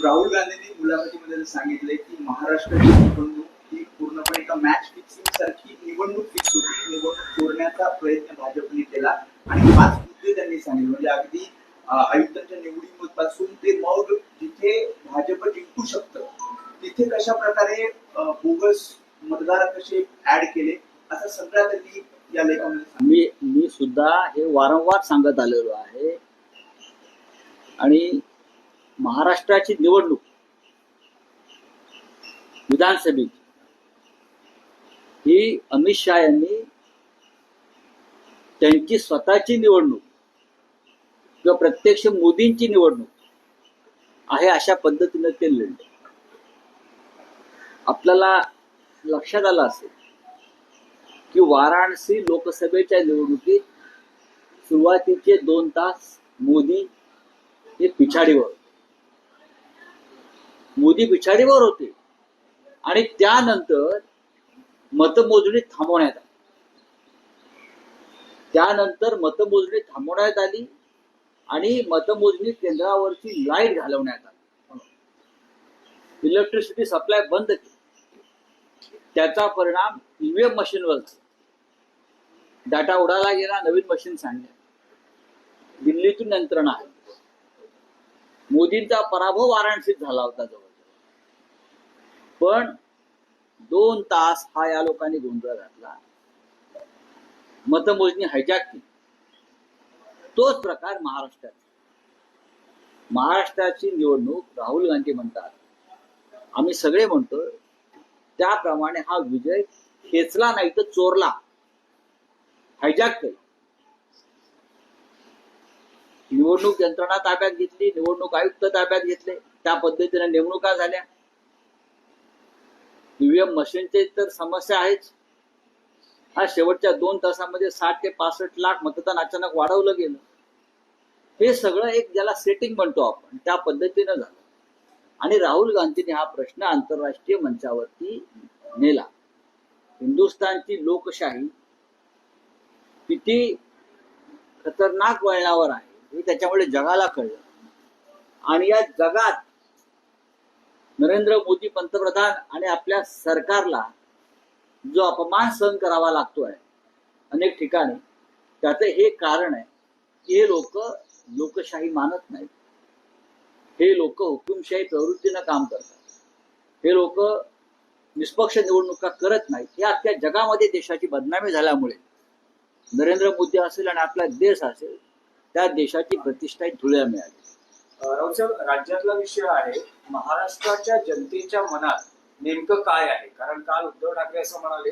राहुल गांधींनी मुलाखतीमध्ये सांगितले की महाराष्ट्राची निवडणूक ही पूर्णपणे एका मॅच फिक्सिंग सारखी निवडणूक फिक्स होती. निवडणूक चोरण्याचा प्रयत्न भाजपने केला आणि पाच मुद्दे त्यांनी सांगितले. म्हणजे अगदी आयुक्तांच्या निवडीपासून ते मग जिथे भाजप जिंकू शकतं तिथे कशा प्रकारे बोगस मतदार कसे ऍड केले असं सगळ्या त्यांनी या लेखामध्ये मी मी सुद्धा हे वारंवार सांगत आलेलो आहे. आणि महाराष्ट्राची निवडणूक विधानसभेची ही अमित शहा यांनी त्यांची स्वतःची निवडणूक किंवा प्रत्यक्ष मोदींची निवडणूक आहे अशा पद्धतीनं ते लढले. आपल्याला लक्षात आलं असेल की वाराणसी लोकसभेच्या निवडणुकीत सुरुवातीचे दोन तास मोदी ते पिछाडीवर मोदी पिछाडीवर होते. आणि त्यानंतर मतमोजणी थांबवण्यात आली. त्यानंतर मतमोजणी थांबवण्यात आली आणि मतमोजणी केंद्रावरची लाइट घालवण्यात आली. इलेक्ट्रिसिटी सप्लाय बंद केली. त्याचा परिणाम ईव्हीएम मशीनवर डाटा उडाला गेला नवीन मशीन आणल्या दिल्लीतून यंत्रणा आहे मोदींचा पराभव वाराणसीत झाला होता जवळ पण दोन तास हा या लोकांनी गोंधळ घातला. मतमोजणी हायजॅक केली. तोच प्रकार महाराष्ट्रात महाराष्ट्राची निवडणूक राहुल गांधी म्हणतात. आम्ही सगळे म्हणतो त्याप्रमाणे हा विजय खेचला नाही तर चोरला. हायजॅक केला. निवडणूक यंत्रणा ताब्यात घेतली निवडणूक आयुक्त ताब्यात घेतले त्या पद्धतीने नेमणुका झाल्या. ईव्हीएम मशीनचे तर समस्या आहेच. हा शेवटच्या दोन तासामध्ये साठ ते पासष्ट लाख मतदान अचानक वाढवलं गेलं. हे सगळं एक ज्याला सेटिंग म्हणतो आपण त्या पद्धतीनं झालं. आणि राहुल गांधींनी हा प्रश्न आंतरराष्ट्रीय मंचावरती नेला. हिंदुस्थानची लोकशाही किती खतरनाक वळणावर आहे. हे त्याच्यामुळे जगाला कळलं. आणि या जगात नरेंद्र मोदी पंतप्रधान आणि आपल्या सरकारला जो अपमान सहन करावा लागतोय अनेक ठिकाणी त्याचं हे कारण आहे की हे लोक लोकशाही मानत नाहीत. हे लोक हुकुमशाही प्रवृत्तीनं काम करतात. हे लोक निष्पक्ष निवडणुका करत नाहीत. हे अख्ख्या जगामध्ये देशाची बदनामी झाल्यामुळे नरेंद्र मोदी असेल आणि आपला देश असेल त्या देशाची प्रतिष्ठा धुळ्या मिळाली. राऊत साहेब राज्यातला विषय आहे महाराष्ट्राच्या जनतेच्या मनात नेमकं काय आहे? कारण काल उद्धव ठाकरे असं म्हणाले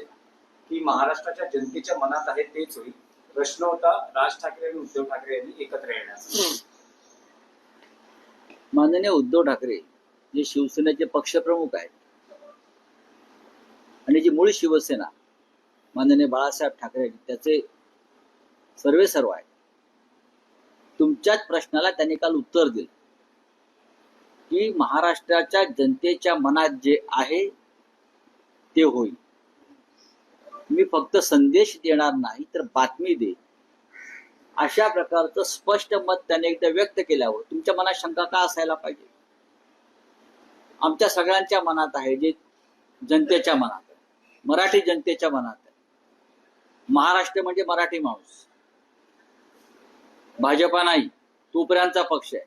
की महाराष्ट्राच्या जनतेच्या मनात आहे तेच होईल. प्रश्न होता राज ठाकरे आणि उद्धव ठाकरे यांनी एकत्र येण्याचा. माननीय उद्धव ठाकरे जे शिवसेनेचे पक्षप्रमुख आहेत आणि जी मूळ शिवसेना माननीय बाळासाहेब ठाकरे त्याचे सर्वे सर्व आहेत. तुमच्याच प्रश्नाला त्यांनी काल उत्तर दिलं. की महाराष्ट्राच्या जनतेच्या मनात जे आहे ते होईल. मी फक्त संदेश देणार नाही तर बातमी दे. अशा प्रकारचं स्पष्ट मत त्याने एकदा व्यक्त केल्यावर तुमच्या मनात शंका का असायला पाहिजे? आमच्या सगळ्यांच्या मनात आहे जे जनतेच्या मनात आहे. मराठी जनतेच्या मनात आहे. महाराष्ट्र म्हणजे मराठी माणूस. भाजपा नाही तुपऱ्यांचा पक्ष आहे.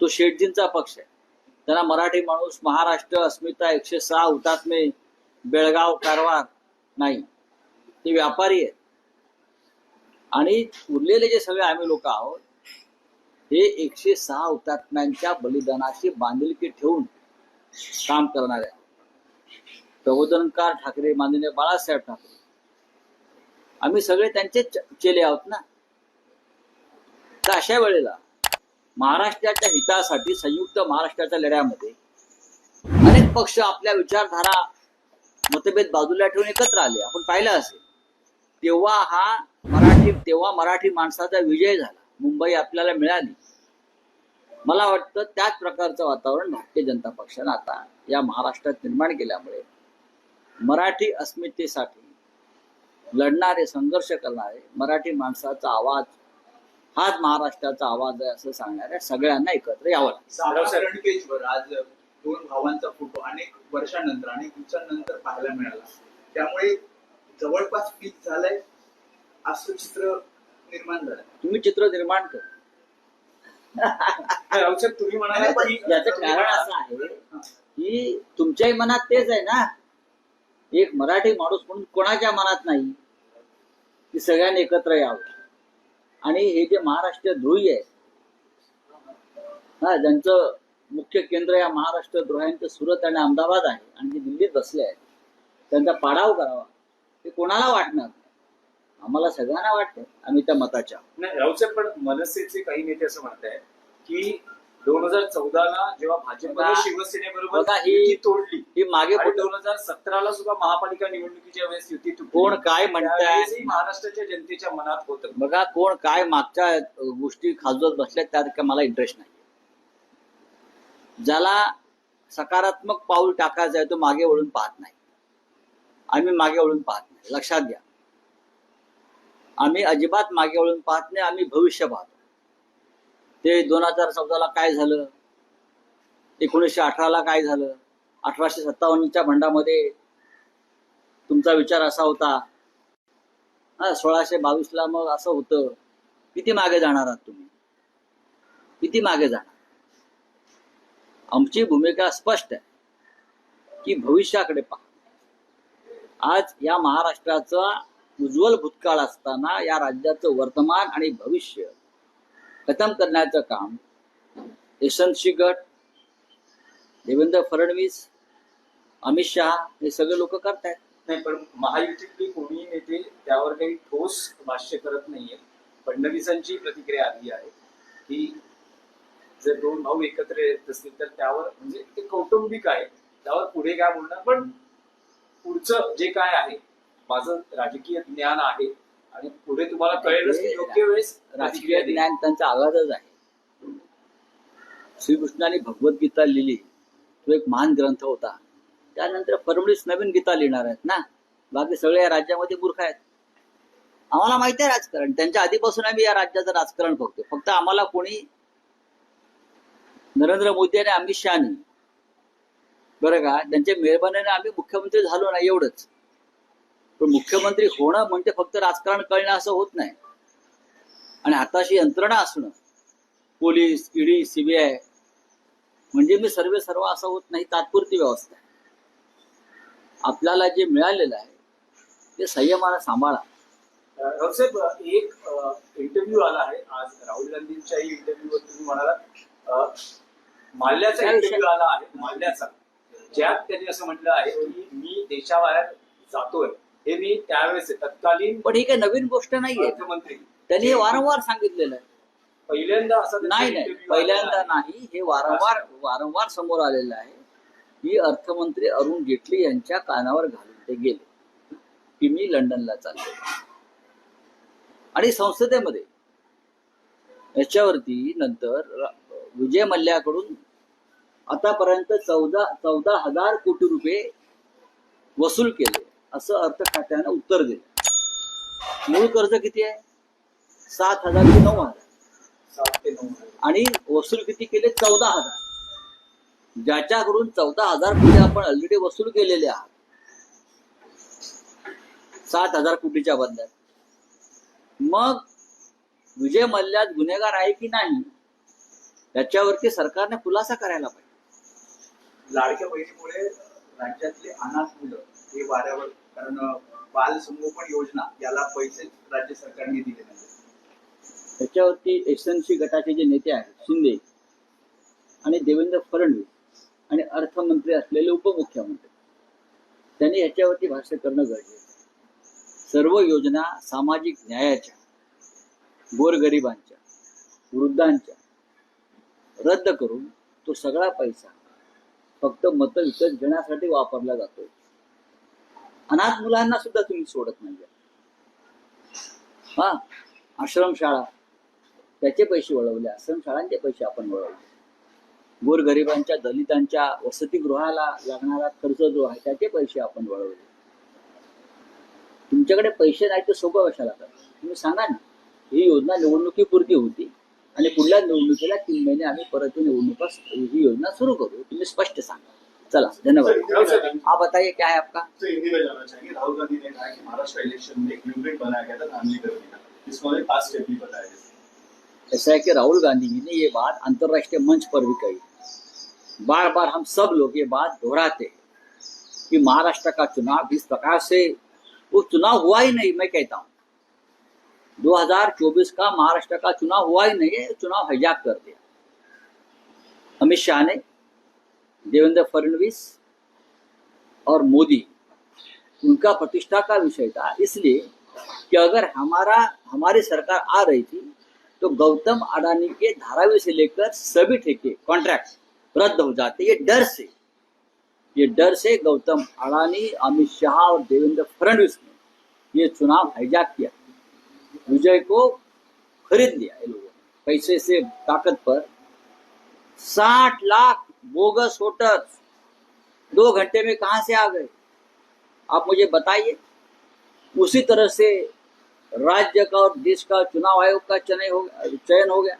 तो शेटजींचा पक्ष आहे. त्यांना मराठी माणूस महाराष्ट्र अस्मिता एकशे सहा हुतात्मे बेळगाव कारवार नाही. ते व्यापारी आहेत. आणि उरलेले जे सगळे आम्ही लोक आहोत हे एकशे सहा हुतात्म्यांच्या बलिदानाशी बांधिलकी ठेवून काम करणारे आहोत. प्रबोधनकार ठाकरे माननीय बाळासाहेब ठाकरे. आम्ही सगळे त्यांचे चेले आहोत ना? तर अशा वेळेला महाराष्ट्राच्या हितासाठी संयुक्त महाराष्ट्राच्या लढ्यामध्ये अनेक पक्ष आपल्या विचारधारा मतभेद बाजूला ठेवून एकत्र आले. आपण पाहिलं असेल तेव्हा हा मराठी तेव्हा मराठी माणसाचा विजय झाला. मुंबई आपल्याला मिळाली. मला वाटतं त्याच प्रकारचं वातावरण भारतीय जनता पक्षानं आता या महाराष्ट्रात निर्माण केल्यामुळे मराठी अस्मितेसाठी लढणारे संघर्ष करणारे मराठी माणसाचा आवाज हाच महाराष्ट्राचा आवाज आहे असं सांगणाऱ्या सगळ्यांना एकत्र यावं रणकेशवर आज दोन भावांचा फोटो अनेक वर्षानंतर अनेक दिवसांनंतर पाहायला मिळाला. त्यामुळे जवळपास फिक्स झालंय असं चित्र निर्माण झालंय. तुम्ही चित्र निर्माण कर. तुम्ही म्हणाले कारण असं आहे की तुमच्याही मनात तेच आहे ना. एक मराठी माणूस म्हणून कोणाच्या मनात नाही की सगळ्यांनी एकत्र यावं? आणि हे जे महाराष्ट्र द्रोही आहे हा ज्यांचं मुख्य केंद्र या महाराष्ट्र द्रोह्यांचं सुरत आणि अहमदाबाद आहे आणि जे दिल्लीत बसले आहेत त्यांचा पाडाव करावा हे कोणाला वाटणार? आम्हाला सगळ्यांना वाटतं आम्ही त्या मताच्या नाही साहेब पण मनसेचे काही नेते असं म्हणत आहेत की दोन हजार चौदाला जेव्हा भाजपने शिवसेनेबरोबर बघा, ही- युती तोडली. ही मागे आणि दोन हजार सतराला सुद्धा महापालिका निवडणुकीच्या वेळेस युती तुटली. कोण काय म्हणताय? त्यावेळेसही महाराष्ट्राच्या जनतेच्या मनात होतं. बघा कोण काय मागच्या गोष्टी खाजवत बसल्यात त्यात काय मला इंटरेस्ट नाही. ज्याला सकारात्मक पाऊल टाकायचं आहे तो मागे वळून पाहत नाही. आम्ही मागे वळून पाहत नाही. लक्षात घ्या. आम्ही अजिबात मागे वळून पाहत नाही आम्ही भविष्य पाहतो ते दोन हजार चौदाला काय झालं? एकोणीसशे अठराला काय झालं? अठराशे सत्तावन्नच्या भंडामध्ये तुमचा विचार असा होता हा सोळाशे बावीसला मग असं होतं किती मागे जाणार आहात तुम्ही? किती मागे जाणार? आमची भूमिका स्पष्ट आहे की भविष्याकडे पहा. आज या महाराष्ट्राचा उज्ज्वल भूतकाळ असताना या राज्याचं वर्तमान आणि भविष्य खतम करण्याचं काम. यशवंतशी गट देवेंद्र फडणवीस अमित शहा हे सगळे लोक करतायत. नाही पण महायुतीतले कोणीही नेते त्यावर काही ठोस भाष्य करत नाहीये फडणवीसांची प्रतिक्रिया आली आहे की जर दोन भाऊ एकत्र येत असतील तर त्यावर म्हणजे ते कौटुंबिक आहे त्यावर पुढे काय बोलणार? पण पुढचं जे काय आहे माझं राजकीय ज्ञान आहे आणि पुढे तुम्हाला कळेलच योग्य वेळेस राजकीय ज्ञान त्यांचा आवाजच आहे. श्रीकृष्णाने भगवद्गीता लिहिली तो एक महान ग्रंथ होता. त्यानंतर फडणवीस नवीन गीता लिहिणार आहेत ना? बाकी सगळे या राज्यामध्ये मूर्ख आहेत. आम्हाला माहिती आहे राजकारण. त्यांच्या आधीपासून आम्ही या राज्याचं राजकारण बघतो फक्त आम्हाला कोणी नरेंद्र मोदी आणि अमित शहानी. बरं का? त्यांच्या मेहरबानीने आम्ही मुख्यमंत्री झालो ना एवढंच. पण मुख्यमंत्री होणं म्हणजे फक्त राजकारण कळणं असं होत नाही. आणि हाताशी यंत्रणा असणं पोलीस ईडी सीबीआय म्हणजे मी सर्वे सर्व असं होत नाही तात्पुरती व्यवस्था आहे. आपल्याला जे मिळालेलं आहे ते संयमानं सांभाळा. राहुल साहेब एक इंटरव्ह्यू आला आहे. आज राहुल गांधींच्याही इंटरव्ह्यूवर तुम्ही माल्याचा काय विषय? इंटरव्ह्यू आला आहे माल्याचा. ज्यात त्यांनी असं म्हटलं आहे की मी देशाबाहेर जातोय हे मी त्यावेळेस तत्कालीन पण ही काही नवीन गोष्ट नाहीये. अर्थमंत्री. त्यांनी हे वारंवार सांगितलेलं आहे. पहिल्यांदा असा नाही नाही पहिल्यांदा. नाही हे वारंवार वारंवार समोर आलेलं आहे. ही अर्थमंत्री अरुण जेटली यांच्या कानावर घालून ते गेले की मी लंडनला चालले. आणि संसदेमध्ये याच्यावरती नंतर विजय मल्ल्याकडून आतापर्यंत चौदा चौदा हजार कोटी रुपये वसूल केले असं अर्थ खात्यानं उत्तर दिलं. मूळ कर्ज किती आहे? सात हजार ते नऊ हजार. सात ते नऊ आणि वसूल किती केले? चौदा हजार. ज्याच्याकडून चौदा हजार कोटी आपण ऑलरेडी वसूल केलेले आहात. सात हजार कोटीच्या बदल्यात. मग विजय मल्ल्यात गुन्हेगार आहे की नाही त्याच्यावरती सरकारने खुलासा करायला पाहिजे. लाडक्या बहिणीमुळे राज्यातले अनाथ मुलं हे वाऱ्यावर कारण बाल संगोपन योजना याला पैसे राज्य सरकारने दिले नाही त्याच्यावरती एसएनसी गटाचे जे नेते आहेत शिंदे आणि देवेंद्र फडणवीस आणि अर्थमंत्री असलेले उपमुख्यमंत्री त्यांनी याच्यावरती भाष्य करणं गरजेचं सर्व योजना सामाजिक न्यायाच्या गोरगरिबांच्या वृद्धांच्या रद्द करून तो सगळा पैसा फक्त मतं विकत घेण्यासाठी वापरला जातोय अनाथ मुलांना सुद्धा तुम्ही सोडत नाही हा आश्रमशाळा त्याचे पैसे वळवले आश्रमशाळांचे पैसे आपण वळवले. गोरगरिबांच्या दलितांच्या वसतिगृहाला लागणारा खर्च जो आहे त्याचे पैसे आपण वळवले. तुमच्याकडे पैसे नाही तर सोबत कशाला करता तुम्ही सांगा ना. ही योजना निवडणुकीपुरती होती आणि पुढल्या निवडणुकीला तीन महिने आम्ही परत निवडणुका ही योजना सुरू करू. तुम्ही स्पष्ट सांगा. चला धन्यवाद. आप बताइए क्या है आपका? तो हिंदी में जानना चाहेंगे राहुल गांधी ने कहा कि महाराष्ट्र इलेक्शन में एक बनाया गया था धांधली करने का जिसको उन्होंने पांच स्टेप भी बताया ऐसा है कि राहुल गांधी जी ने ये बात अंतर्राष्ट्रीय मंच पर भी कही। बार बार हम सब लोग ये बात दोहराते हैं कि महाराष्ट्र का चुनाव इस प्रकार से, वो चुनाव हुआ ही नहीं, मैं कहता हूँ। 2024 का महाराष्ट्र का चुनाव हुआ ही नहीं है चुनाव हिजाक कर दिया। अमित शाह ने, देवेंद्र फडणवीस और मोदी, उनका प्रतिष्ठा का विषय था। इसलिए कि अगर हमारा, हमारी सरकार आ रही थी तो गौतम अडानी के धारावी से लेकर सभी ठेके कॉन्ट्रैक्ट रद्द हो जाते ये डर से, ये डर से गौतम अडानी, अमित शाह और देवेंद्र फडणवीस ने ये चुनाव हाईजैक किया। विजय को खरीद लिया ये लोगों पैसे से ताकत पर साठ लाख बोगस वोटर्स दो घंटे में कहा से आ गए? आप मुझे बताइए। उसी तरह से राज्य का और देश का चुनाव आयोग का चयन हो गया, चयन हो गया।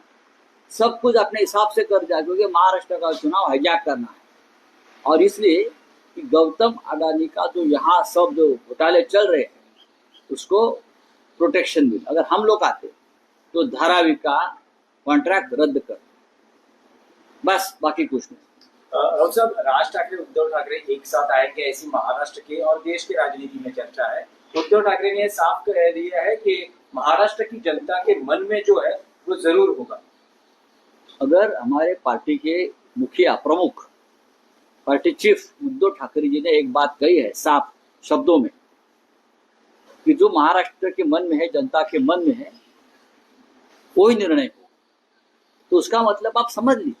सब कुछ अपने हिसाब से कर दिया, क्योंकि महाराष्ट्र का चुनाव हाईजैक करना है। और इसलिए कि गौतम अडानी का जो यहाँ सब जो घोटाले चल रहे हैं, उसको प्रोटेक्शन मिले। अगर हम लोग आते तो धारावी का कॉन्ट्रैक्ट रद्द कर बस, बाकी कुछ नहीं। राज ठाकरे, उद्धव ठाकरे एक साथ आएँगे ऐसी महाराष्ट्र के और देश की राजनीति में चर्चा है? उद्धव ठाकरे ने साफ़ कह दिया है कि महाराष्ट्र की जनता के मन में जो है, वो ज़रूर होगा। अगर हमारे पार्टी के मुखिया प्रमुख, पार्टी चीफ उद्धव ठाकरे जी ने एक बात कही है, साफ़ शब्दों में, कि जो महाराष्ट्र के मन में है, जनता के मन में है, कोई निर्णय हो तो उसका मतलब आप समझ लीजिए।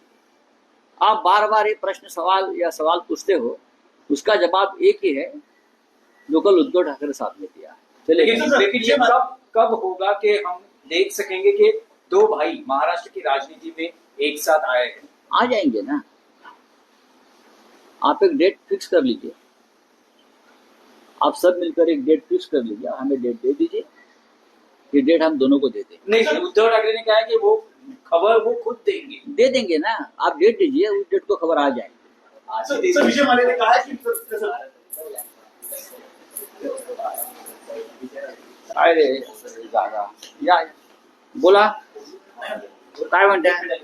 आप बार बार ये प्रश्न, सवाल या सवाल पूछते हो, उसका जवाब एक ही है जो कल उद्धव ठाकरे साहब ने दिया चलिए लेकिन लेकिन ये कब कब होगा कि हम देख सकेंगे कि दो भाई महाराष्ट्र की राजनीति में एक साथ आए हैं? आ जाएँगे ना। आप एक डेट फिक्स कर लीजिए। आप सब मिलकर एक डेट फिक्स कर लीजिए। हमें डेट दे दीजिए। ये डेट हम दोनों को दे देंगे। नहीं उद्धव ठाकरे ने कहा है कि वो खबर वो खुद देंगे। दे देंगे ना। आप डेट दीजिए उस डेट को खबर आ जाएगी। काय रे? जागा या. बोला. काय म्हणताय?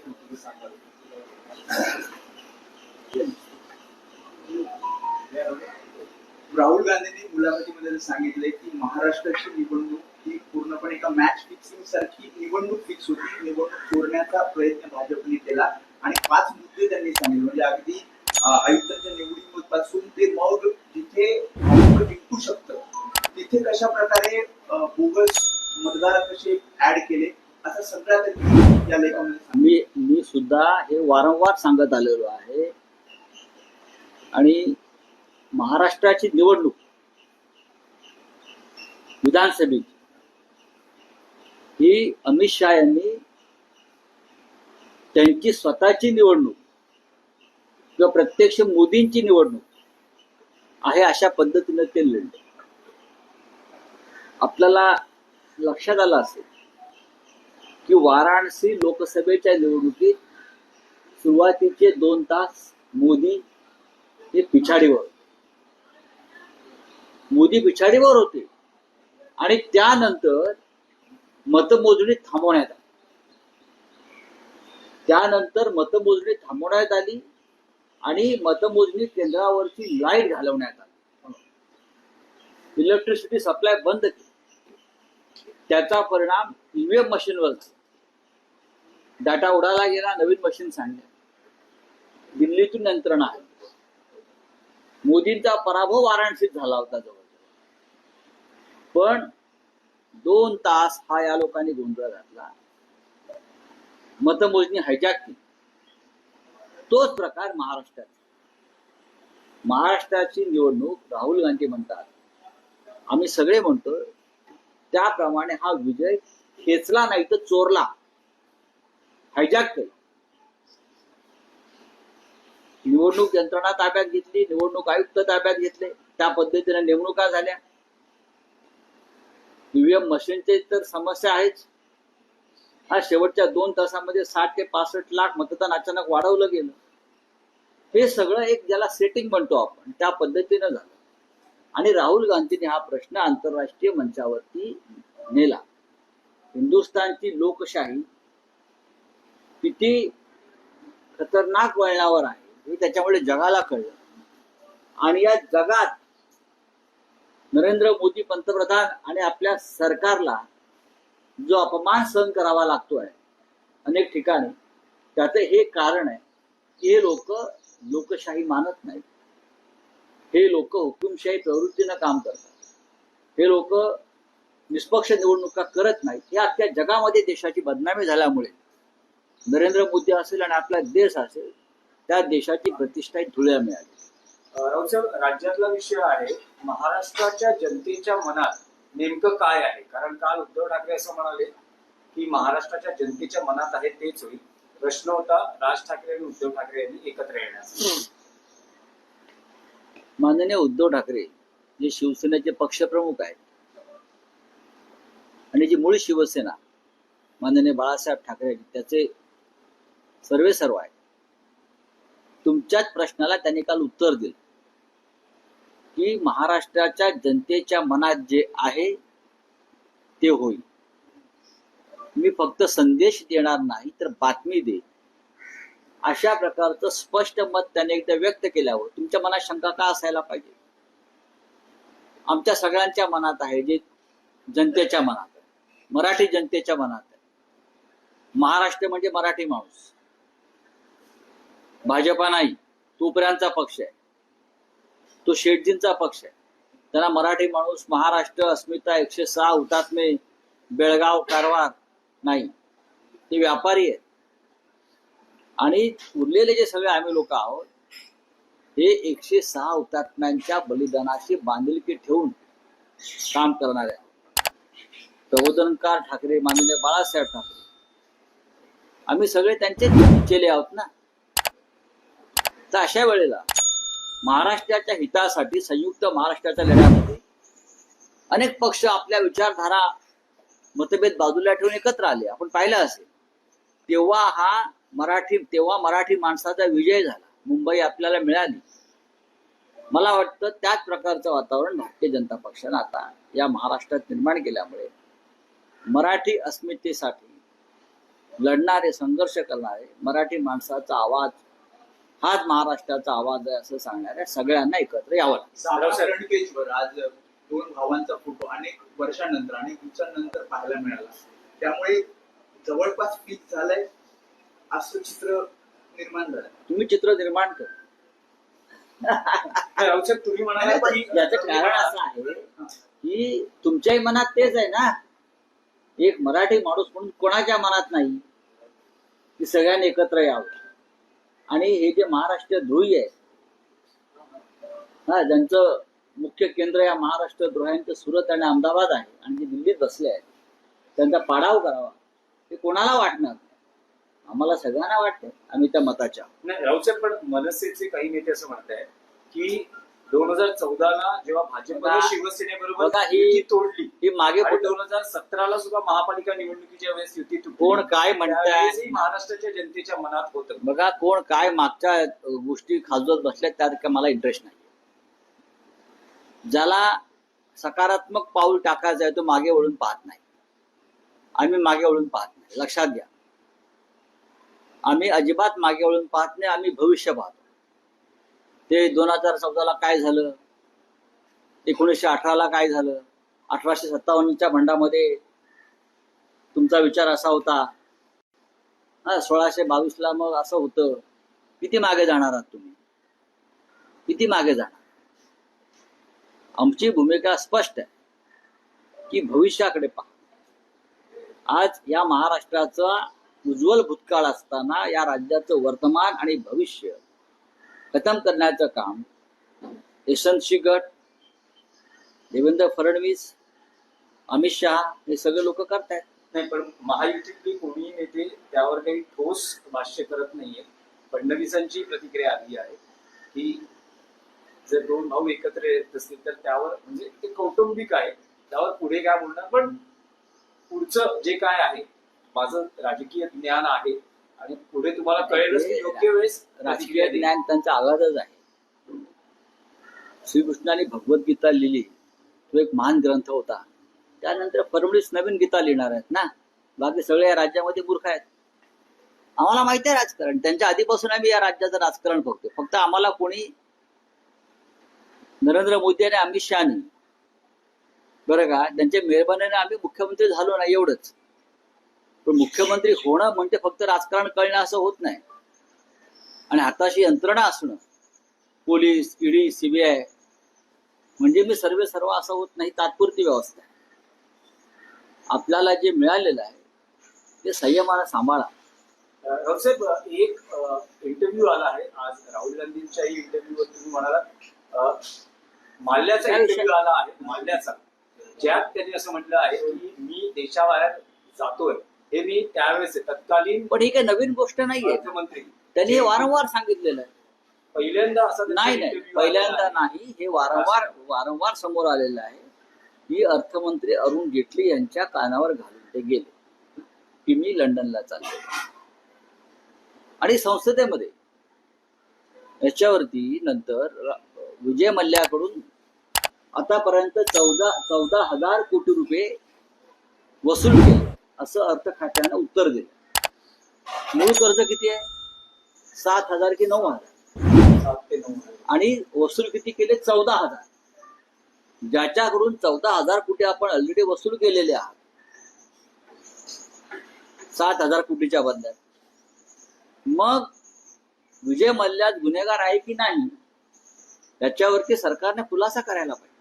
राहुल गांधींनी मुलाखतीमध्ये सांगितले की महाराष्ट्राची निवडणूक ही पूर्णपणे एका मॅच फिक्सिंग सारखी निवडणूक फिक्स होती. निवडणूक चोरण्याचा प्रयत्न भाजपने केला आणि पाच मुद्दे त्यांनी सांगितले. म्हणजे अगदी आयुक्तांच्या निवडीपासून ते मग जिथे विकू जिंकू शकतं तिथे कशा प्रकारे बोगस मतदार कसे ऍड केले असं सगळ्या त्यांनी या लेखामध्ये मी मी सुद्धा हे वारंवार सांगत आलेलो आहे. आणि महाराष्ट्राची निवडणूक विधानसभेची ही अमित शहा यांनी त्यांची स्वतःची निवडणूक किंवा प्रत्यक्ष मोदींची निवडणूक आहे अशा पद्धतीनं ते लढले. आपल्याला लक्षात आलं असेल की वाराणसी लोकसभेच्या निवडणुकीत सुरुवातीचे दोन तास मोदी हे पिछाडीवर होते. मोदी पिछाडीवर होते. आणि त्यानंतर मतमोजणी थांबवण्यात आली. त्यानंतर मतमोजणी थांबवण्यात आली. आणि मतमोजणी केंद्रावरची लाइट घालवण्यात आली. इलेक्ट्रिसिटी सप्लाय बंद केली. त्याचा परिणाम ईव्हीएम मशीनवर झाला. डाटा उडाला गेला नवीन मशीन आणले दिल्लीतून यंत्रणा आहे मोदींचा पराभव वाराणसीत झाला होता जवळ पण दोन तास हा या लोकांनी गोंधळ घातला. मतमोजणी हायजॅक केली. तोच प्रकार महाराष्ट्रात. महाराष्ट्राची निवडणूक राहुल गांधी म्हणतात. आम्ही सगळे म्हणतो त्याप्रमाणे हा विजय खेचला नाही तर चोरला. हायजॅक केला. निवडणूक यंत्रणा ताब्यात घेतली निवडणूक आयुक्त ताब्यात घेतले त्या पद्धतीने नेमणुका झाल्या. ईव्हीएम मशीनचे तर समस्या आहेच. हा शेवटच्या दोन तासामध्ये साठ ते पासष्ट लाख मतदान अचानक वाढवलं गेलं. हे सगळं एक ज्याला सेटिंग म्हणतो आपण त्या पद्धतीनं झालं. आणि राहुल गांधींनी हा प्रश्न आंतरराष्ट्रीय मंचावरती नेला. हिंदुस्थानची लोकशाही किती खतरनाक वळणावर आहे हे त्याच्यामुळे जगाला कळलं. आणि या जगात नरेंद्र मोदी पंतप्रधान आणि आपल्या सरकारला जो अपमान सहन करावा लागतोय अनेक ठिकाणी त्याचं हे कारण आहे की हे लोक लोकशाही मानत नाहीत हे लोक हुकुमशाही प्रवृत्तीनं काम करतात. हे लोक निष्पक्ष निवडणुका करत नाहीत. हे अख्ख्या जगामध्ये देशाची बदनामी झाल्यामुळे. नरेंद्र मोदी असेल आणि आपला देश असेल त्या देशाची प्रतिष्ठा धुळ्या मिळाली. राऊत साहेब राज्यातला विषय आहे महाराष्ट्राच्या जनतेच्या मनात नेमकं काय आहे? कारण काल उद्धव ठाकरे असं म्हणाले की महाराष्ट्राच्या जनतेच्या मनात आहे तेच होईल. प्रश्न होता राज ठाकरे आणि उद्धव ठाकरे यांनी एकत्र येण्याचा माननीय उद्धव ठाकरे जे शिवसेनेचे पक्षप्रमुख आहेत आणि जी मूळ शिवसेना माननीय बाळासाहेब ठाकरे त्याचे सर्वे सर्व आहे तुमच्याच प्रश्नाला त्यांनी काल उत्तर दिलं. की महाराष्ट्राच्या जनतेच्या मनात जे आहे ते होईल. मी फक्त संदेश देणार नाही तर बातमी दे. अशा प्रकारचं स्पष्ट मत त्याने एकदा व्यक्त केल्यावर तुमच्या मनात शंका का असायला पाहिजे? आमच्या सगळ्यांच्या मनात आहे जे जनतेच्या मनात आहे. मराठी जनतेच्या मनात आहे. महाराष्ट्र म्हणजे मराठी माणूस. भाजपा नाही तोपर्यंतचा पक्ष आहे. तो शेटजींचा पक्ष आहे. त्यांना मराठी माणूस महाराष्ट्र अस्मिता एकशे सहा हुतात्मे बेळगाव कारवार नाही. ते व्यापारी आहेत. आणि उरलेले जे सगळे आम्ही लोक आहोत हे एकशे सहा हुतात्म्यांच्या बलिदानाची बांधिलकी ठेवून काम करणारे प्रबोधनकार ठाकरे माननीय बाळासाहेब ठाकरे. आम्ही सगळे त्यांचे चेले आहोत ना? तर अशा वेळेला महाराष्ट्राच्या हितासाठी संयुक्त महाराष्ट्राच्या लढ्यामध्ये अनेक पक्ष आपल्या विचारधारा मतभेद बाजूला ठेवून एकत्र आले. आपण पाहिलं असेल. तेव्हा हा मराठी तेव्हा मराठी माणसाचा विजय झाला. मुंबई आपल्याला मिळाली. मला वाटतं त्याच प्रकारचं वातावरण भारतीय जनता पक्षानं आता या महाराष्ट्रात निर्माण केल्यामुळे मराठी अस्मितेसाठी लढणारे संघर्ष करणारे मराठी माणसाचा आवाज हाच महाराष्ट्राचा आवाज आहे असं सांगणाऱ्या सगळ्यांना एकत्र यावं लागतं. दोन भावांचा फोटो अनेक वर्षानंतर अनेक दिवसांनंतर पाहायला मिळाला. त्यामुळे जवळपास फिक्स झालंय असं चित्र निर्माण झालं तुम्ही चित्र निर्माण करा. तुम्ही म्हणाले याचं कारण असं आहे की तुमच्याही मनात तेच आहे ना. एक मराठी माणूस म्हणून कोणाच्या मनात नाही की सगळ्यांनी एकत्र यावं. आणि हे जे महाराष्ट्र ध्रुवी आहे हा ज्यांचं मुख्य केंद्र या महाराष्ट्र द्रोह्यांचं सुरत आणि अहमदाबाद आहे आणि जे दिल्लीत बसले आहेत त्यांचा पाडाव करावा हे कोणाला वाटणार आम्हाला सगळ्यांना वाटतं आम्ही त्या मताच्या. आहोत. नाही राऊत साहेब पण मनसेचे काही नेते असं म्हणताय की दोन हजार चौदाला जेव्हा भाजपने बघा- शिवसेनेबरोबर ही- तोडली ही मागे दोन हजार सतराला सुद्धा महापालिका निवडणुकीच्या वेळेस युती कोण काय म्हणताय? महाराष्ट्राच्या जनतेच्या मनात होतं. बघा कोण काय मागच्या गोष्टी खाजवत बसल्यात त्यात मला इंटरेस्ट नाही. ज्याला सकारात्मक पाऊल टाकायचं आहे तो मागे वळून पाहत नाही. आम्ही मागे वळून पाहत नाही. लक्षात घ्या. आम्ही अजिबात मागे वळून पाहत नाही आम्ही भविष्य पाहतो ते दोन हजार चौदाला काय झालं? एकोणीसशे अठराला काय झालं? अठराशे सत्तावन्नच्या भंडामध्ये तुमचा विचार असा होता हा सोळाशे बावीसला मग असं होतं. किती मागे जाणार आहात तुम्ही? किती मागे जाणार? आमची भूमिका स्पष्ट आहे की भविष्याकडे पहा. आज या महाराष्ट्राचा उज्ज्वल भूतकाळ असताना या राज्याचं वर्तमान आणि भविष्य खतम करण्याचं काम यशवंत शिगट देवेंद्र फडणवीस अमित शहा हे सगळे लोक करतायत नाही पण महायुतीतली कोणीही नेते त्यावर काही ठोस भाष्य करत नाहीये. फडणवीसांची प्रतिक्रिया आली आहे की जर दोन भाऊ एकत्र येत असतील तर त्यावर म्हणजे ते कौटुंबिक आहे. त्यावर पुढे काय बोलणार? पण पुढचं जे काय आहे माझं राजकीय ज्ञान आहे आणि पुढे तुम्हाला कळेलच योग्य वेळेस राजकीय. ज्ञान त्यांचा आवाजच आहे. श्रीकृष्णाने भगवद्गीता लिहिली. तो एक महान ग्रंथ होता. त्यानंतर फडणवीस नवीन गीता लिहिणार आहेत ना? बाकी सगळे या राज्यामध्ये मूर्ख आहेत. आम्हाला माहिती आहे राजकारण. त्यांच्या आधीपासून आम्ही या राज्याचं राजकारण बघतो फक्त आम्हाला कोणी नरेंद्र मोदी आणि अमित शहानी. बरं का? त्यांच्या मेहरबानीने आम्ही मुख्यमंत्री झालो ना एवढंच. पण मुख्यमंत्री होणं म्हणजे फक्त राजकारण कळणं असं होत नाही. आणि हाताशी यंत्रणा असणं पोलीस ईडी सीबीआय म्हणजे मी सर्वे सर्व असं होत नाही तात्पुरती व्यवस्था आहे. आपल्याला जे मिळालेलं आहे ते संयमाला सांभाळा. रावसाहेब एक इंटरव्ह्यू आला आहे. आज राहुल गांधींच्याही इंटरव्ह्यूवर तुम्ही म्हणाला विषय? इंटरव्ह्यू आला आहे माल्याचा. ज्यात त्यांनी असं म्हटलं आहे की मी देशाबाहेर जातोय. हे मी त्यावेळेस तत्कालीन पण ही काही नवीन गोष्ट नाहीये. अर्थमंत्री. त्यांनी हे वारंवार सांगितलेलं आहे. पहिल्यांदा असा नाही नाही. पहिल्यांदा. नाही. हे वारंवार वारंवार समोर आलेलं आहे. की अर्थमंत्री अरुण जेटली यांच्या कानावर घालून ते गेले की मी लंडनला चालले आणि संसदेमध्ये याच्यावरती नंतर विजय मल्ल्याकडून आतापर्यंत चौदा चौदा हजार कोटी रुपये वसूल केले. असं अर्थ खात्यानं उत्तर दिलं. मूळ कर्ज किती आहे? सात हजार की नऊ हजार? आणि वसूल किती केले? चौदा हजार. ज्याच्याकडून चौदा हजार कोटी आपण ऑलरेडी वसूल केलेले आहात सात हजार कोटीच्या बदल्यात. मग विजय मल्ल्यात गुन्हेगार आहे की नाही? त्याच्यावरती सरकारने खुलासा करायला पाहिजे.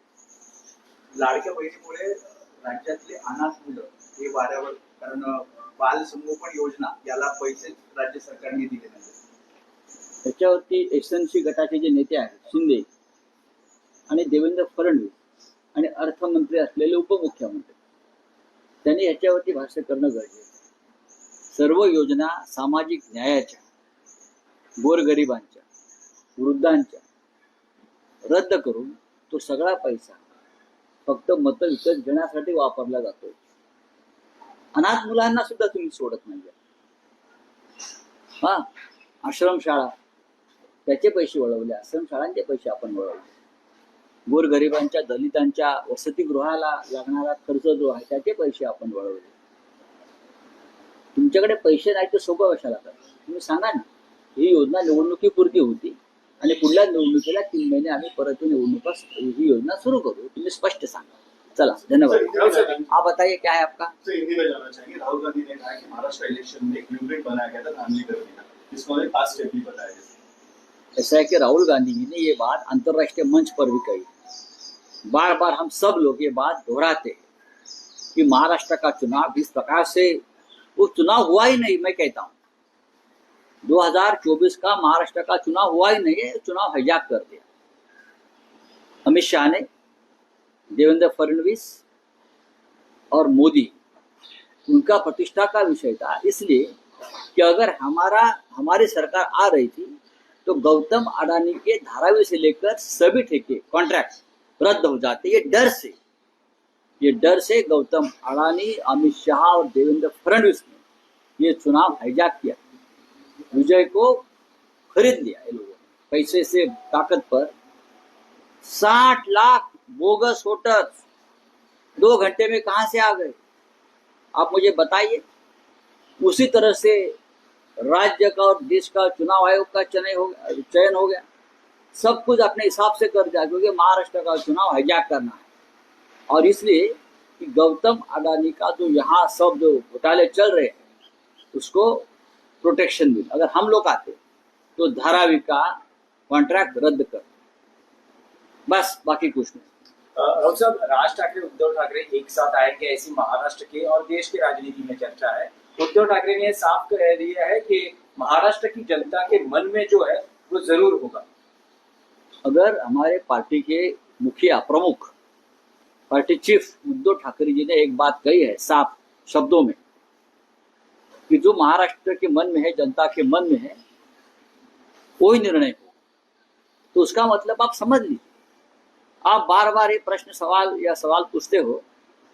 लाडक्या बहिणीमुळे राज्यातले अनाथ मुलं हे वाऱ्यावर कारण बाल संगोपन योजना याला पैसे राज्य सरकारने दिले नाही त्याच्यावरती एसएनसी गटाचे जे नेते आहेत शिंदे आणि देवेंद्र फडणवीस आणि अर्थमंत्री असलेले उपमुख्यमंत्री त्यांनी याच्यावरती भाष्य करणं गरजेचं सर्व योजना सामाजिक न्यायाच्या गोरगरिबांच्या वृद्धांच्या रद्द करून तो सगळा पैसा फक्त मतं विकत घेण्यासाठी वापरला जातो. अनाथ मुलांना सुद्धा तुम्ही सोडत नाही हा? आश्रमशाळा त्याचे पैसे वळवले आश्रमशाळांचे पैसे आपण वळवले. गोरगरिबांच्या दलितांच्या वसतिगृहाला लागणारा खर्च जो आहे त्याचे पैसे आपण वळवले. तुमच्याकडे पैसे नाही तर सोपं कशाला तुम्ही सांगा ना. ही योजना निवडणुकीपुरती होती. आणि पुढल्या निवडणुकीला तीन महिने आम्ही परत निवडणुका ही योजना सुरू करू. तुम्ही स्पष्ट सांगा. चला धन्यवाद. आप बताइए क्या है आपका? तो हिंदी में जानना चाहिए। राहुल गांधी ने कहा कि महाराष्ट्र इलेक्शन में एक बनाया गया था धांधली करने का जिसको उन्होंने पाँच स्टेप भी बताया जैसे ऐसा है कि राहुल गांधी जी ने ये बात अंतर्राष्ट्रीय मंच पर भी कही। बार बार हम सब लोग ये बात दोहराते कि महाराष्ट्र का चुनाव इस प्रकार से वो चुनाव हुआ ही नहीं मैं कहता हूँ। 2024 का महाराष्ट्र का चुनाव हुआ ही नहीं है चुनाव हाईजैक कर दिया। अमित शाह ने, देवेंद्र फडणवीस और मोदी, उनका प्रतिष्ठा का विषय था। इसलिए कि अगर हमारा, हमारी सरकार आ रही थी तो गौतम अडानी के धारावी से लेकर सभी ठेके कॉन्ट्रैक्ट रद्द हो जाते, ये डर से। ये डर से गौतम अडानी, अमित शाह और देवेंद्र फडणवीस ने ये चुनाव हाईजैक किया। विजय को खरीद लिया ये लोगों पैसे से ताकत पर। साठ लाख बोगस वोटर्स दो घंटे में कहाँ से आ गए? आप मुझे बताइए। उसी तरह से राज्य का और देश का चुनाव आयोग का चयन हो गया, चयन हो गया। सब कुछ अपने हिसाब से कर दिया, क्योंकि महाराष्ट्र का चुनाव हाईजैक करना है। और इसलिए कि गौतम अडानी का जो यहाँ सब जो घोटाले चल रहे हैं, उसको प्रोटेक्शन मिले। अगर हम लोग आते तो धारावी का कॉन्ट्रैक्ट रद्द कर बस बाकी कुछ नहीं। राउत साहब राज ठाकरे उद्धव ठाकरे एक साथ आए आएँगे ऐसी महाराष्ट्र के और देश की राजनीति में चर्चा है? उद्धव ठाकरे ने साफ़ कह दिया है कि महाराष्ट्र की जनता के मन में जो है वो ज़रूर होगा। अगर हमारे पार्टी के मुखिया प्रमुख पार्टी चीफ उद्धव ठाकरे जी ने एक बात कही है साफ़ शब्दों में कि जो महाराष्ट्र के मन में है जनता के मन में है कोई निर्णय हो तो उसका मतलब आप समझ लीजिए। आप बार बार ये प्रश्न सवाल या सवाल पूछते हो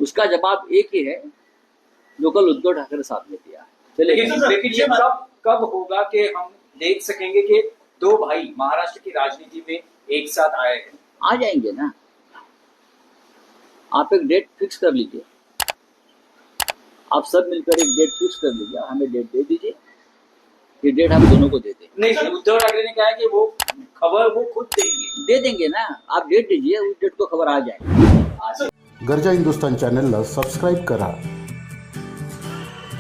उसका जवाब एक ही है जो कल उद्धव ठाकरे साहब ने दिया लेकिन ये कब कब होगा कि हम देख सकेंगे कि दो भाई महाराष्ट्र की राजनीति में एक साथ आए हैं? आ जाएँगे ना। आप एक डेट फिक्स कर लीजिए। आप सब मिलकर एक डेट फिक्स कर लीजिए हमें डेट दे दीजिए ये डेट हम दोनों को दे दें नहीं उद्धव ठाकरे ने कहा है कि वो खबर वो खुद देंगे। दे देंगे ना आप डेट दीजिए उस डेट को खबर आ जाएगी। गरजा हिंदुस्तान चॅनलला सबस्क्राईब करा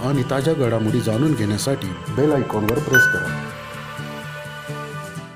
आणि ताज्या घडामोडी जाणून घेण्यासाठी बेल आयकॉनवर प्रेस करा.